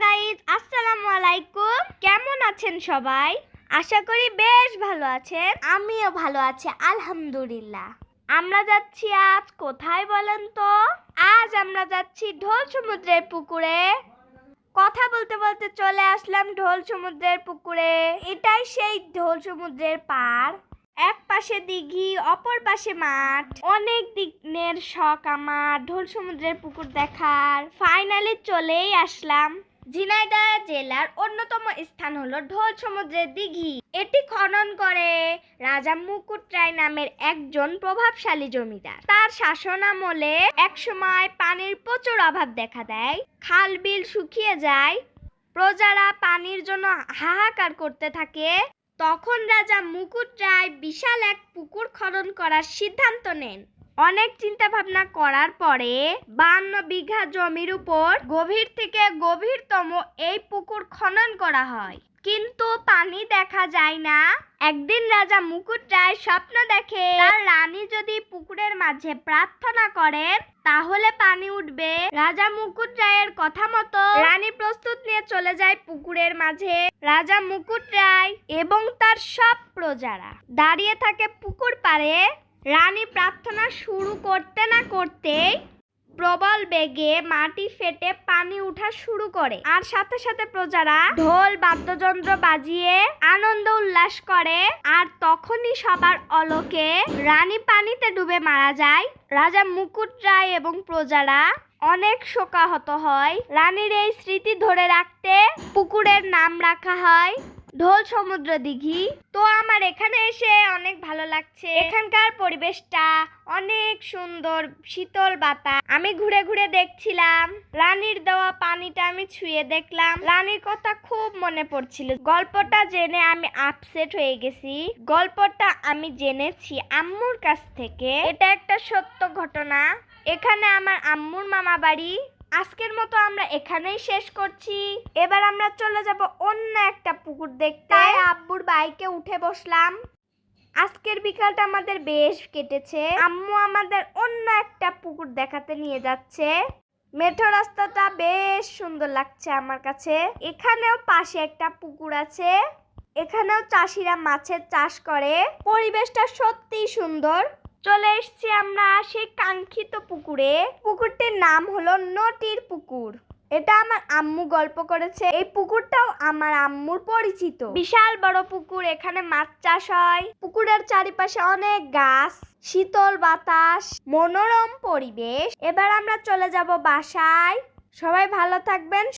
Guys আসসালামু আলাইকুম কেমন আছেন সবাই? আশা করি বেশ ভালো আছেন। আমিও ভালো আছি, আলহামদুলিল্লাহ। আমরা যাচ্ছি আজ কোথায় বলেন তো? আজ আমরা যাচ্ছি ঢোল সমুদ্রের পুকুরে। কথা বলতে বলতে চলে আসলাম ঢোল সমুদ্রের পুকুরে। এটাই সেই ঢোল সমুদ্রের পাড়। এক পাশে দিঘি, অপর পাশে মাঠ। অনেক দিনের শখ আমার ঢোল সমুদ্রের পুকুর দেখার। ফাইনালি চলেই আসলাম। ঝিনাইদহ জেলার অন্যতম স্থান হলো ঢোল সমুদ্রের দিঘি। এটি খনন করে রাজা মুকুট রায় নামের একজন প্রভাবশালী জমিদার। তার শাসন আমলে একসময় পানির প্রচুর অভাব দেখা দেয়। খাল বিল শুকিয়ে যায়। প্রজারা পানির জন্য হাহাকার করতে থাকে। তখন রাজা মুকুট রায় বিশাল এক পুকুর খনন করার সিদ্ধান্ত নেন। অনেক চিন্তা ভাবনা করার পরে বান্ন বিঘা জমির উপর গভীর থেকে গভীরতম এই পুকুর খনন করা হয়। কিন্তু পানি দেখা যায় না। একদিন রাজা মুকুট রায় স্বপ্ন দেখে, তার রানী যদি পুকুরের মাঝে প্রার্থনা করেন, তাহলে পানি উঠবে। রাজা মুকুট রায়ের কথা মতো রানী প্রস্তুত নিয়ে চলে যায় পুকুরের মাঝে। রাজা মুকুট রায় এবং তার সব প্রজারা দাঁড়িয়ে থাকে পুকুর পাড়ে। রানী প্রার্থনা শুরু করতে না করতেই প্রবল বেগে মাটি ফেটে পানি উঠা শুরু করে। আর সাথে সাথে প্রজারা ঢোল, বাদ্যযন্ত্র বাজিয়ে আনন্দ উল্লাস করে। আর তখনই সবার অলোকে রানী পানিতে ডুবে মারা যায়। রাজা মুকুট রায় এবং প্রজারা অনেক শোকাহত হয়। রানীর এই স্মৃতি ধরে রাখতে পুকুরের নাম রাখা হয় ঢোল সমুদ্র দিঘি। তো আমার এখানে এসে অনেক ভালো লাগছে। এখানকার পরিবেশটা অনেক সুন্দর, শীতল বাতাস। আমি ঘুরে ঘুরে দেখছিলাম, রানীর দেওয়া পানিটা আমি ছুঁয়ে দেখলাম। রানীর কথা খুব মনে পড়ছিল। গল্পটা জেনে আমি আপসেট হয়ে গেছি। গল্পটা আমি জেনেছি আম্মুর কাছ থেকে। এটা একটা সত্য ঘটনা। এখানে আমার আম্মুর মামা বাড়ি আজকের মতো আমরা এখানেই শেষ করছি। এবার আমরা চলে যাব অন্য একটা পুকুর দেখতে। আব্বুর বাইকে উঠে বসলাম। আজকের বিকালটা আমাদের বেশ কেটেছে। আম্মু আমাদের অন্য একটা পুকুর দেখাতে নিয়ে যাচ্ছে। মেঠো রাস্তাটা বেশ সুন্দর লাগছে আমার কাছে। এখানেও পাশে একটা পুকুর আছে। এখানেও চাষিরা মাছের চাষ করে। পরিবেশটা সত্যিই সুন্দর। চলে এসছি আমরা সেই কাঙ্ক্ষিত পুকুরে। পুকুরটির নাম হলো নটির পুকুর। এটা আমার আম্মু গল্প করেছে। এই পুকুরটাও আমার আম্মুর পরিচিত। বিশাল বড় পুকুর, এখানে মাছ চাষ হয়। পুকুরের চারিপাশে অনেক গাছ, শীতল বাতাস, মনোরম পরিবেশ। এবার আমরা চলে যাব বাসায়। সবাই ভালো থাকবেন